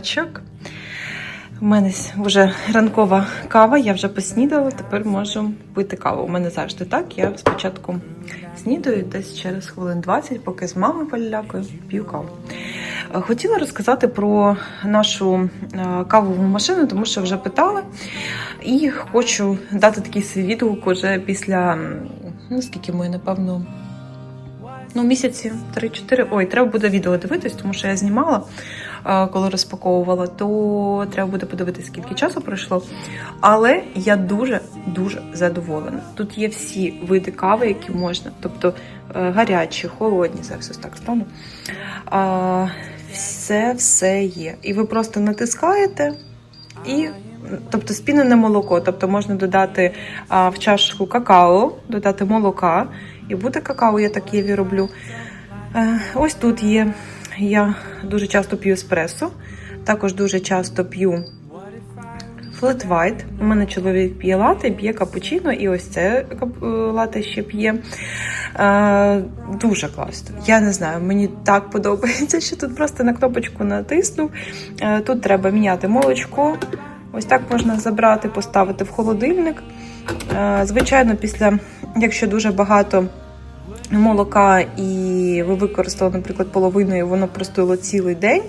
Добрий. У мене вже ранкова кава, я вже поснідала, тепер можу пити каву. У мене завжди так. Я спочатку снідаю десь через хвилин 20, поки з мамою полялякою п'ю каву. Е, Хотіла розказати про нашу е, кавову машину, тому що вже питали. І хочу дати такий свій відгук уже після, ну скільки ми, напевно, ну, місяці 3-4. Ой, треба буде відео дивитись, тому що я знімала, коли розпаковувала, то треба буде подивитись, скільки часу пройшло. Але я дуже-дуже задоволена. Тут є всі види кави, які можна. Тобто е, гарячі, холодні, зараз ось так стану. Все, все є. І ви просто натискаєте і. Тобто спінене молоко, тобто можна додати а, в чашку какао, додати молока, і буде какао, я так єві роблю. Е, ось тут є. Я дуже часто п'ю еспресо, також дуже часто п'ю флет вайт. У мене чоловік п'є лате, п'є капучино, і ось це е, лате ще п'є. Е, дуже класно. Я не знаю, мені так подобається, що тут просто на кнопочку натиснув. Е, тут треба міняти молочко. Ось так можна забрати, поставити в холодильник. Е, Звичайно, після, якщо дуже багато молока і ви використали, наприклад, половину, і воно простоїло цілий день.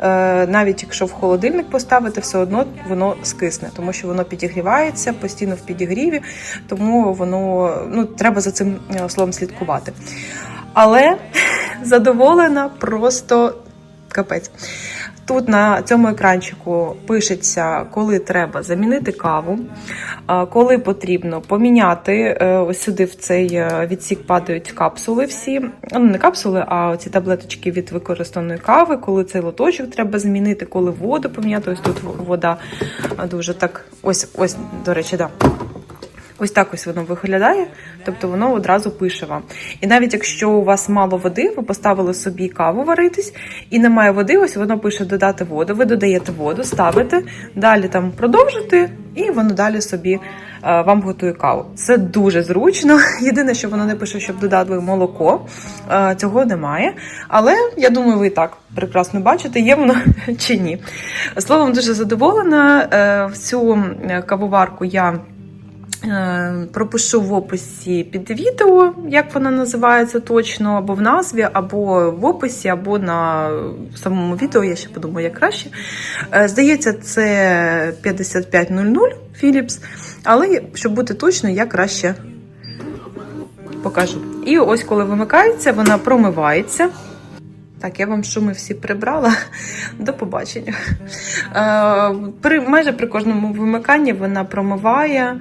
е, Навіть якщо в холодильник поставити, все одно воно скисне, тому що воно підігрівається постійно в підігріві, тому воно ну, треба за цим е, словом слідкувати. Але задоволена просто капець. Тут на цьому екранчику пишеться, коли треба замінити каву, коли потрібно поміняти. е, Ось сюди в цей е, відсік падають капсули всі. Ну, не капсули, а ці таблеточки від використаної кави, коли цей лоточок треба змінити, коли воду поміняти. Ось тут вода дуже так. Ось, ось, до речі, да. Ось так ось воно виглядає, тобто воно одразу пише вам. І навіть якщо у вас мало води, ви поставили собі каву варитись, і немає води, ось воно пише додати воду. Ви додаєте воду, ставите, далі там продовжити, і воно далі собі е, вам готує каву. Це дуже зручно. Єдине, що воно не пише, щоб додали молоко. Е, Цього немає. Але я думаю, ви і так прекрасно бачите, є воно чи ні. Словом, дуже задоволена. Е, В цю е, кавоварку я. Е, Пропишу в описі під відео, як вона називається точно, або в назві, або в описі, або на самому відео. Я ще подумаю, як краще. Е, Здається, це 5500 Philips, але щоб бути точно, я краще покажу. І ось коли вимикається, вона промивається. Так, я вам шуми всі прибрала. До побачення. Е, При, майже при кожному вимиканні вона промиває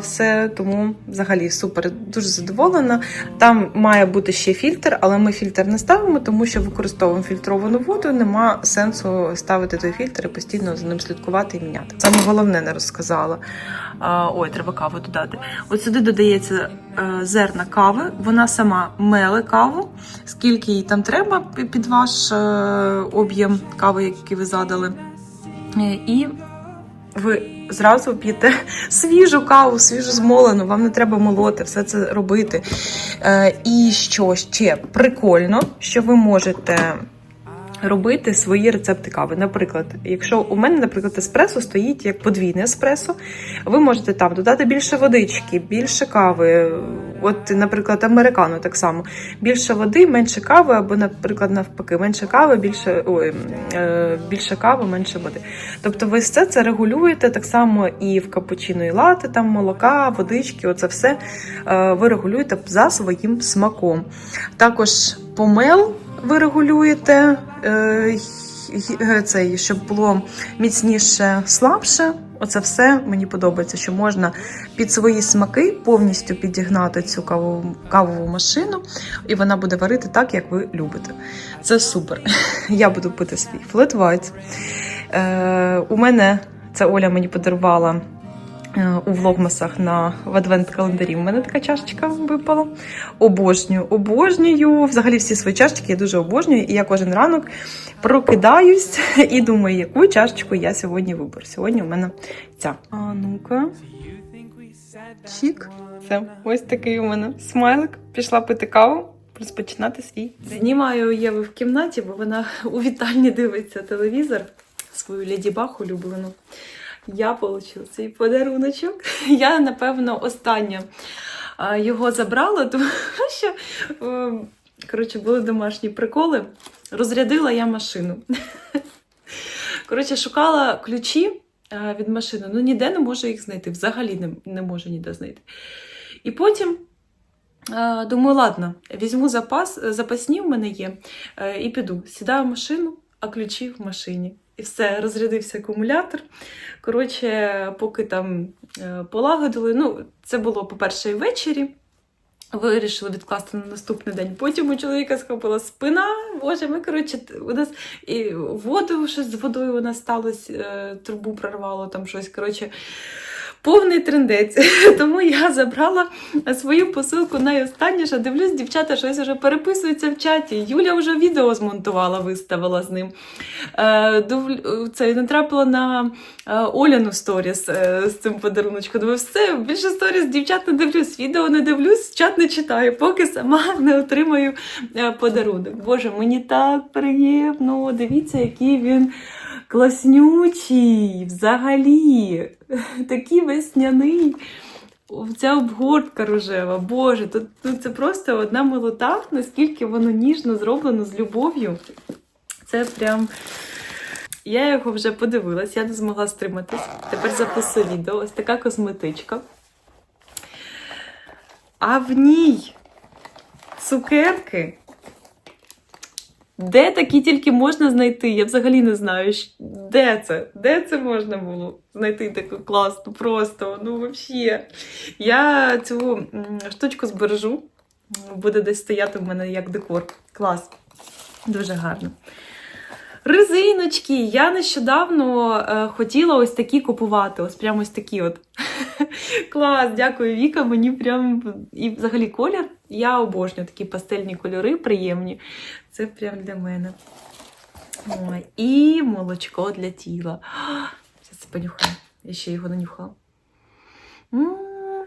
все, тому взагалі супер, дуже задоволена. Там має бути ще фільтр, але ми фільтр не ставимо, тому що використовуємо фільтровану воду. Нема сенсу ставити той фільтр і постійно за ним слідкувати і міняти. Саме головне не розказала. Ой, треба каву додати. От сюди додається е, зерна кави, вона сама меле каву, скільки їй там треба під ваш е, об'єм кави, який ви задали. Е, І ви зразу п'єте свіжу каву, свіжу змолену, вам не треба молоти, все це робити. Е, І що ще прикольно, що ви можете. Робити свої рецепти кави. Наприклад, якщо у мене, наприклад, еспресо стоїть як подвійне еспресо, ви можете там додати більше водички, більше кави. От, наприклад, американо так само. Більше води, менше кави, або, наприклад, навпаки, менше кави, більше, ой, е, більше кави, менше води. Тобто ви все це регулюєте так само і в капучино, і лати, там молока, водички, оце все е, ви регулюєте за своїм смаком. Також помел ви регулюєте е, й- цей, щоб було міцніше, слабше. Оце все мені подобається, що можна під свої смаки повністю підігнати цю кавову, кавову машину, і вона буде варити так, як ви любите. Це супер. Я буду пити свій флет white. Е, у мене це Оля мені подарувала е, у влогмасах на в адвент-календарі. У мене така чашечка випала. Обожнюю, обожнюю. Взагалі всі свої чашечки я дуже обожнюю. І я кожен ранок прокидаюсь і думаю, яку чашечку я сьогодні виберу. Сьогодні у мене ця. А ну-ка. Чік. Це ось такий у мене смайлик. Пішла пити каву, розпочинати свій. Знімаю Єву в кімнаті, бо вона у вітальні дивиться телевізор, свою леді Бах улюблену. Я отримала цей подаруночок. Я, напевно, остання його забрала, тому що е, коротше, були домашні приколи. Розрядила я машину. Коротше, шукала ключі е, від машини, ну ніде не можу їх знайти. Взагалі не, не можу ніде знайти. І потім е, думаю, ладно, візьму запас, запасні в мене є, і піду. Сідаю в машину, а ключі в машині. І все, розрядився акумулятор. Коротше, поки там е, полагодили, ну, це було, по-перше, ввечері. Вирішили відкласти на наступний день. Потім у чоловіка схопила спина. Боже, ми коротше, у нас і воду щось з водою у нас сталося, е, трубу прорвало там щось. Коротше, повний трендець. Тому я забрала свою посилку найостанніше. Дивлюсь, дівчата щось вже переписуються в чаті. Юля вже відео змонтувала, виставила з ним. Е, Це натрапила на е, Оляну сторіс е, з цим подаруночком. Думаю, все, більше сторіс дівчат не дивлюсь, відео не дивлюсь, чат не читаю, поки сама не отримаю подарунок. Боже, мені так приємно. Дивіться, який він класнючий взагалі. Такий весняний. Ця обгортка рожева, Боже, тут, тут це просто одна милота, наскільки воно ніжно зроблено з любов'ю. Це прям. Я його вже подивилась, я не змогла стриматись. Тепер записую відео. Ось така косметичка. А в ній цукерки. Де такі тільки можна знайти? Я взагалі не знаю, де це? Де це можна було знайти таку класну, просто, ну взагалі. Я цю штучку збережу. Буде десь стояти в мене як декор. Клас. Дуже гарно. Резиночки. Я нещодавно е, хотіла ось такі купувати. Ось прямо ось такі от. Клас, дякую, Віка. Мені прям і взагалі колір. Я обожнюю такі пастельні кольори, приємні. Це прям для мене. Ой, і молочко для тіла. Зараз це понюхаю. Я ще його не нюхала.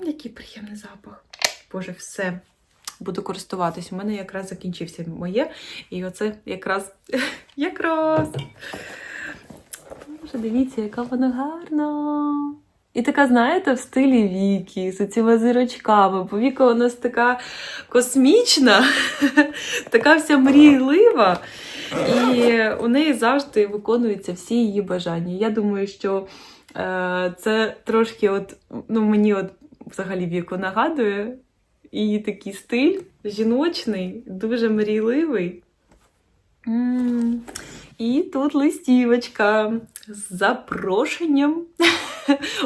Який приємний запах. Боже, все. Буду користуватись. У мене якраз закінчився моє. І оце якраз. якраз. Боже, дивіться, яка вона гарна. І така, знаєте, в стилі Вікі, з цими зірочками. Бо Віка у нас така космічна, така вся мрійлива. І у неї завжди виконуються всі її бажання. Я думаю, що е, це трошки от, ну, мені от взагалі віку нагадує. І такий стиль жіночний, дуже мрійливий. І тут листівочка з запрошенням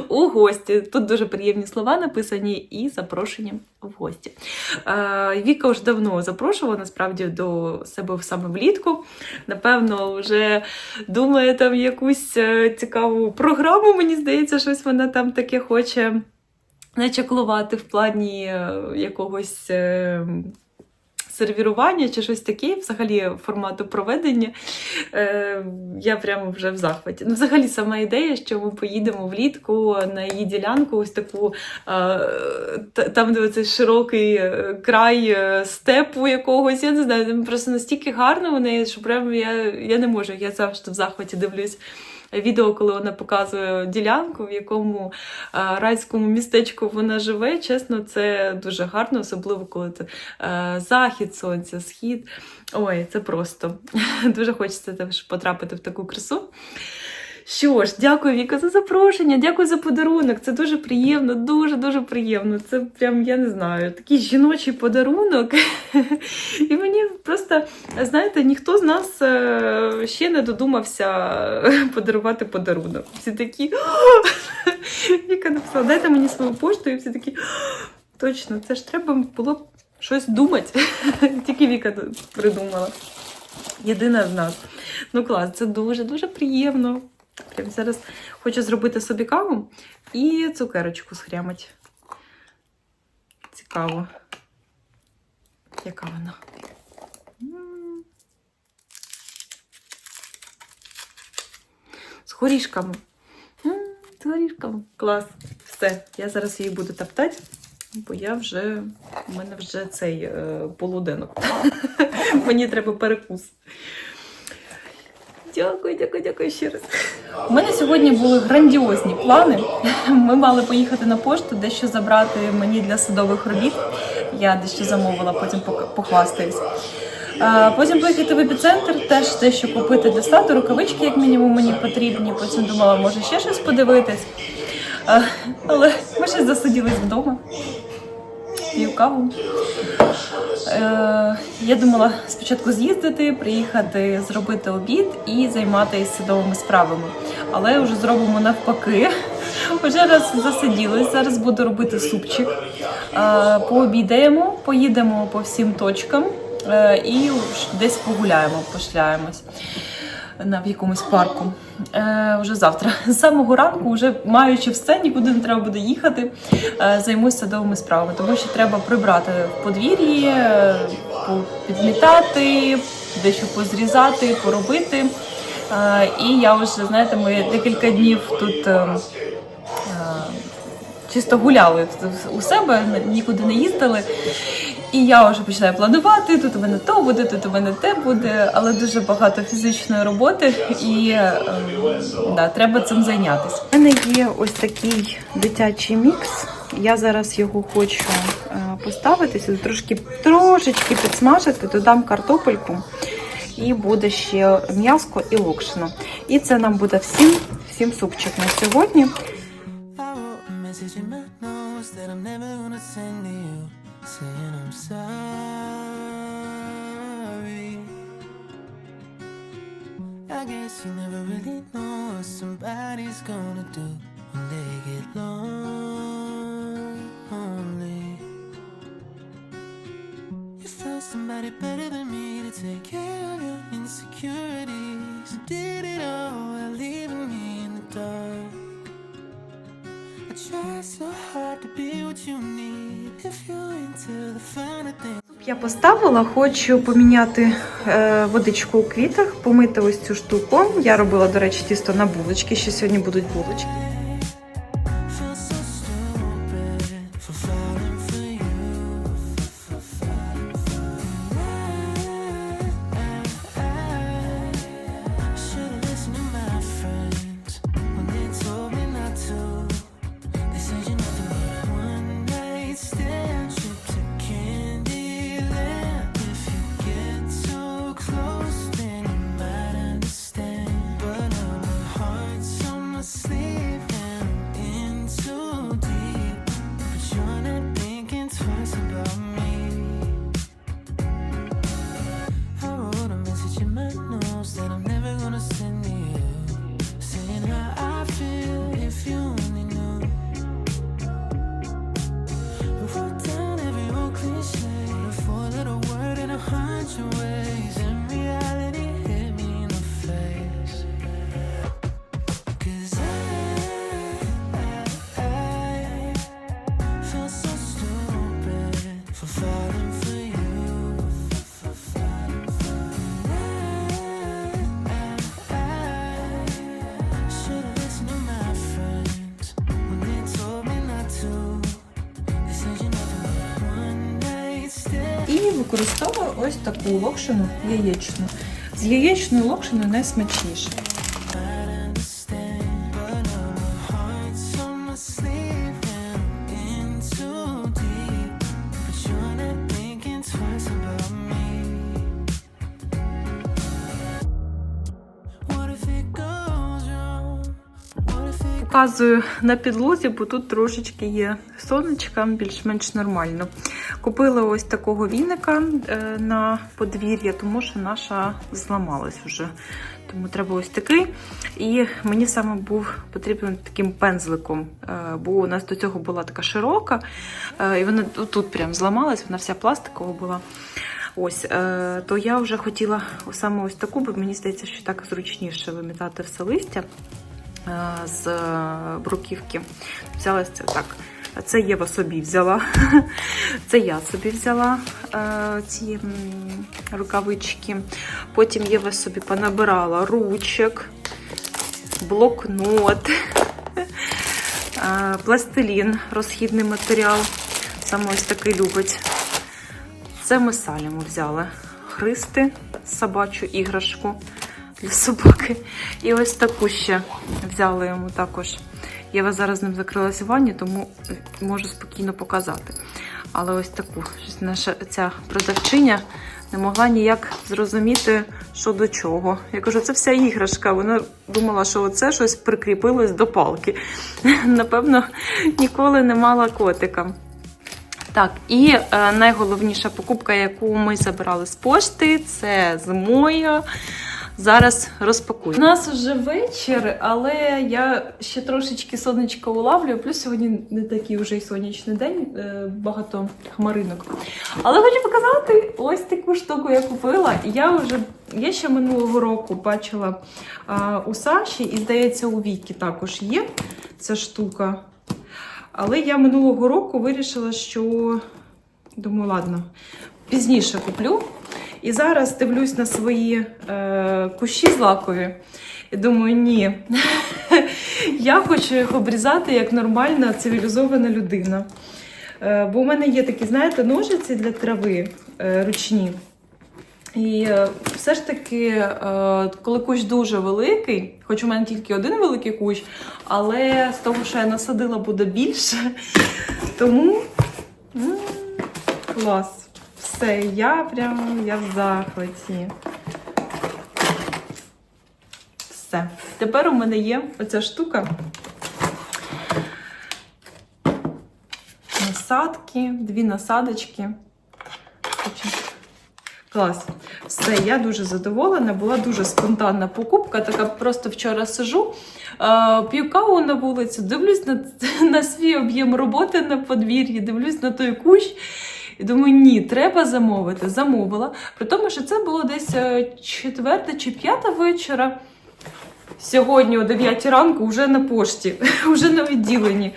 у гості. Тут дуже приємні слова написані і запрошенням в гості. Е, Віка вже давно запрошувала насправді до себе саме влітку. Напевно, вже думає там якусь е, цікаву програму. Мені здається, щось вона там таке хоче начаклувати в плані е, якогось. Сервірування чи щось таке, взагалі формату проведення. Е, я прямо вже в захваті. Ну, взагалі, сама ідея, що ми поїдемо влітку на її ділянку, ось таку е, там, де цей широкий е, край е, степу якогось. Я не знаю, просто настільки гарно у неї, що прямо я, я не можу. Я завжди в захваті дивлюсь. Відео, коли вона показує ділянку, в якому е, райському містечку вона живе. Чесно, це дуже гарно, особливо коли це е, захід сонця, схід. Ой, це просто дуже хочеться потрапити в таку красу. Що ж, дякую, Віка, за запрошення, дякую за подарунок. Це дуже приємно, дуже дуже приємно. Це прям, я не знаю, такий жіночий подарунок. І мені просто, знаєте, ніхто з нас е, ще не додумався подарувати подарунок. Всі такі. Віка написала, дайте мені свою пошту, і всі такі. Точно, це ж треба було б щось думати. Тільки Віка придумала. Єдина з нас. Ну клас, це дуже-дуже приємно. Прям зараз хочу зробити собі каву і цукерочку схрямить. Цікаво. Яка вона? З горішками. З горішками. Клас. Все, я зараз її буду топтати, бо я вже у мене вже цей е, полуденок. Мені треба перекус. Дякую, дякую, дякую ще раз. У мене сьогодні були грандіозні плани. Ми мали поїхати на пошту, дещо забрати мені для садових робіт. Я дещо замовила, потім похвастаюсь. Потім поїхати в епіцентр, теж дещо купити для саду, рукавички, як мінімум, мені потрібні. Потім думала, може ще щось подивитись. Але ми щось засиділись вдома. П'ю каву. Е, я думала спочатку з'їздити, приїхати, зробити обід і займатися садовими справами. Але вже зробимо навпаки. Вже раз засиділись, зараз буду робити супчик. Е, пообідаємо, поїдемо по всім точкам е, і десь погуляємо, пошляємось на в якомусь парку. Е, вже завтра. З самого ранку, вже маючи все, нікуди не треба буде їхати. Е, займусь садовими справами, тому що треба прибрати в подвір'ї, е, підмітати, дещо позрізати, поробити. Е, і я вже, знаєте, ми декілька днів тут. е, Чисто гуляли у себе, нікуди не їздили. І я вже починаю планувати, тут у мене то буде, тут у мене те буде, але дуже багато фізичної роботи і е, да, треба цим зайнятися. У мене є ось такий дитячий мікс. Я зараз його хочу е, поставити, сюди трошки трошечки підсмажити, додам картопельку і буде ще м'яско і локшино. І це нам буде всім, всім супчик на сьогодні. A message my notes that I'm never gonna send to you, saying I'm sorry. I guess you never really know what somebody's gonna do when they get lonely. You found somebody better than me to take care of your insecurities. You did it Я поставила, хочу поміняти е, водичку у квітах, помити ось цю штуку. Я робила, до речі, тісто на булочки. Ще сьогодні будуть булочки. Використовую ось таку локшину яєчну. З яєчною локшиною найсмачніше. Показую на підлозі, бо тут трошечки є сонечка, більш-менш нормально. Купила ось такого віника е, на подвір'я, тому що наша зламалась вже. Тому треба ось такий. І мені саме був потрібен таким пензликом, е, бо у нас до цього була така широка, е, і вона тут прям зламалась, вона вся пластикова була. Ось, то я вже хотіла саме ось таку, бо мені здається, що так зручніше вимітати все листя з бруківки. Взяла це так. Це Єва собі взяла. Це я собі взяла е, ці рукавички. Потім Єва собі понабирала ручок, блокнот. Е, Пластилін, розхідний матеріал. Саме ось такий любить. Це ми саліму взяли. Христи, собачу іграшку для собаки. І ось таку ще взяли йому також. Я вас зараз з ним закрилася в ванні, тому можу спокійно показати. Але ось таку щось наша ця продавчиня не могла ніяк зрозуміти, що до чого. Я кажу, це вся іграшка. Вона думала, що оце щось прикріпилось до палки. Напевно, ніколи не мала котика. Так, і е, найголовніша покупка, яку ми забирали з пошти, це зимою. Зараз розпакую. У нас вже вечір, але я ще трошечки сонечко улавлюю. Плюс сьогодні не такий вже й сонячний день, е, багато хмаринок. Але хочу показати ось таку штуку я купила. Я вже я ще минулого року бачила а, у Саші, і здається, у Вікі також є ця штука. Але я минулого року вирішила, що думаю, ладно, пізніше куплю. І зараз дивлюсь на свої е, кущі злакові. І думаю, ні. Я хочу їх обрізати як нормальна цивілізована людина. Е, бо у мене є такі, знаєте, ножиці для трави е, ручні. І е, все ж таки, е, коли кущ дуже великий, хоч у мене тільки один великий кущ, але з того, що я насадила, буде більше. Тому клас. Все, я прям я в захваті. Все. Тепер у мене є оця штука. Насадки, дві насадочки. Клас. Все, я дуже задоволена. Була дуже спонтанна покупка. Така просто вчора сижу, е, п'ю каву на вулицю, дивлюсь на, на свій об'єм роботи на подвір'ї, дивлюсь на той кущ. І думаю, ні, треба замовити. Замовила. При тому, що це було десь е, четверта чи п'ята вечора. Сьогодні о 9 ранку вже на пошті, вже на відділенні.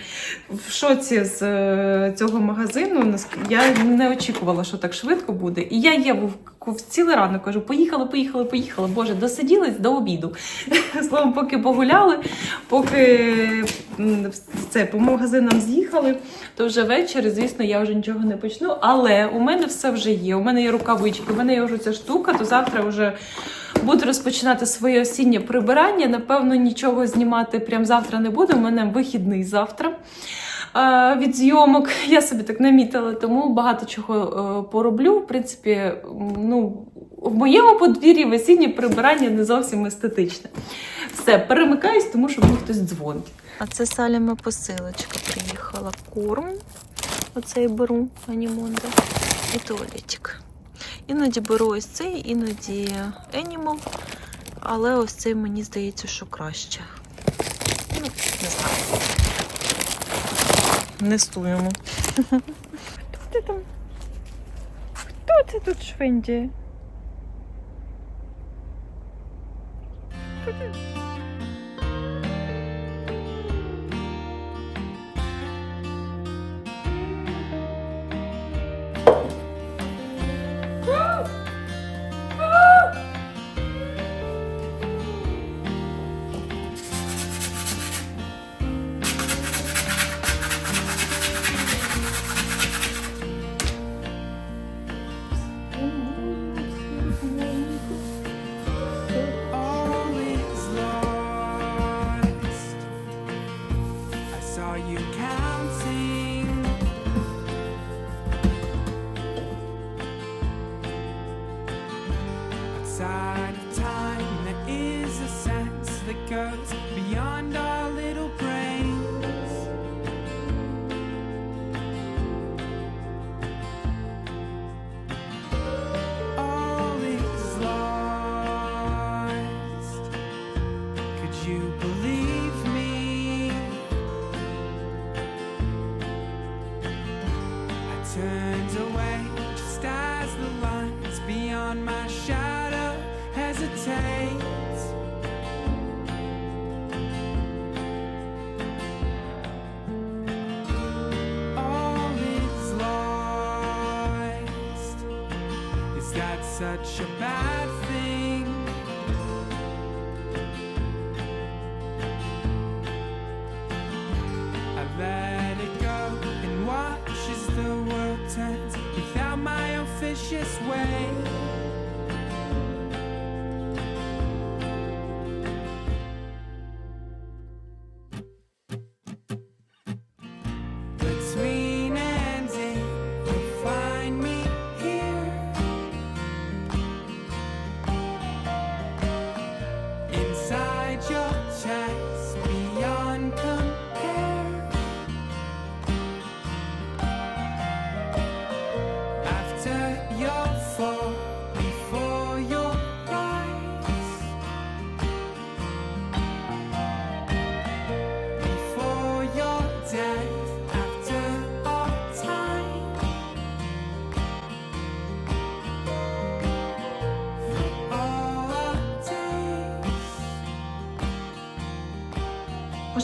В шоці з е, цього магазину. Я не очікувала, що так швидко буде. І я є в, цілий ранок кажу: поїхали, поїхали, поїхали. Боже, досиділись до обіду. Словом, поки погуляли, поки це по магазинам з'їхали, то вже ввечері, звісно, я вже нічого не почну. Але у мене все вже є. У мене є рукавички, у мене є вже ця штука, то завтра вже. Буду розпочинати своє осіннє прибирання. Напевно, нічого знімати прямо завтра не буду. У мене вихідний завтра е, від зйомок. Я собі так намітила, тому багато чого е, пороблю. В принципі, ну, в моєму подвір'ї весіннє прибирання не зовсім естетичне. Все, перемикаюсь, тому що мені хтось дзвонить. А це Саліма посилочка приїхала. Корм. Оцей беру анімонда. І туалетик. Іноді беру ось цей, іноді Animal, але ось цей мені здається, що краще. Ну, не знаю. Нестуємо. Хто ти там? Хто це тут швендіє? Хто ти? Outside of time, there is a sense that goes beyond our such a bad thing?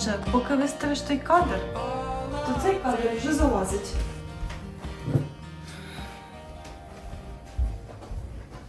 Боже, поки виставиш той кадр, то цей кадр вже залазить.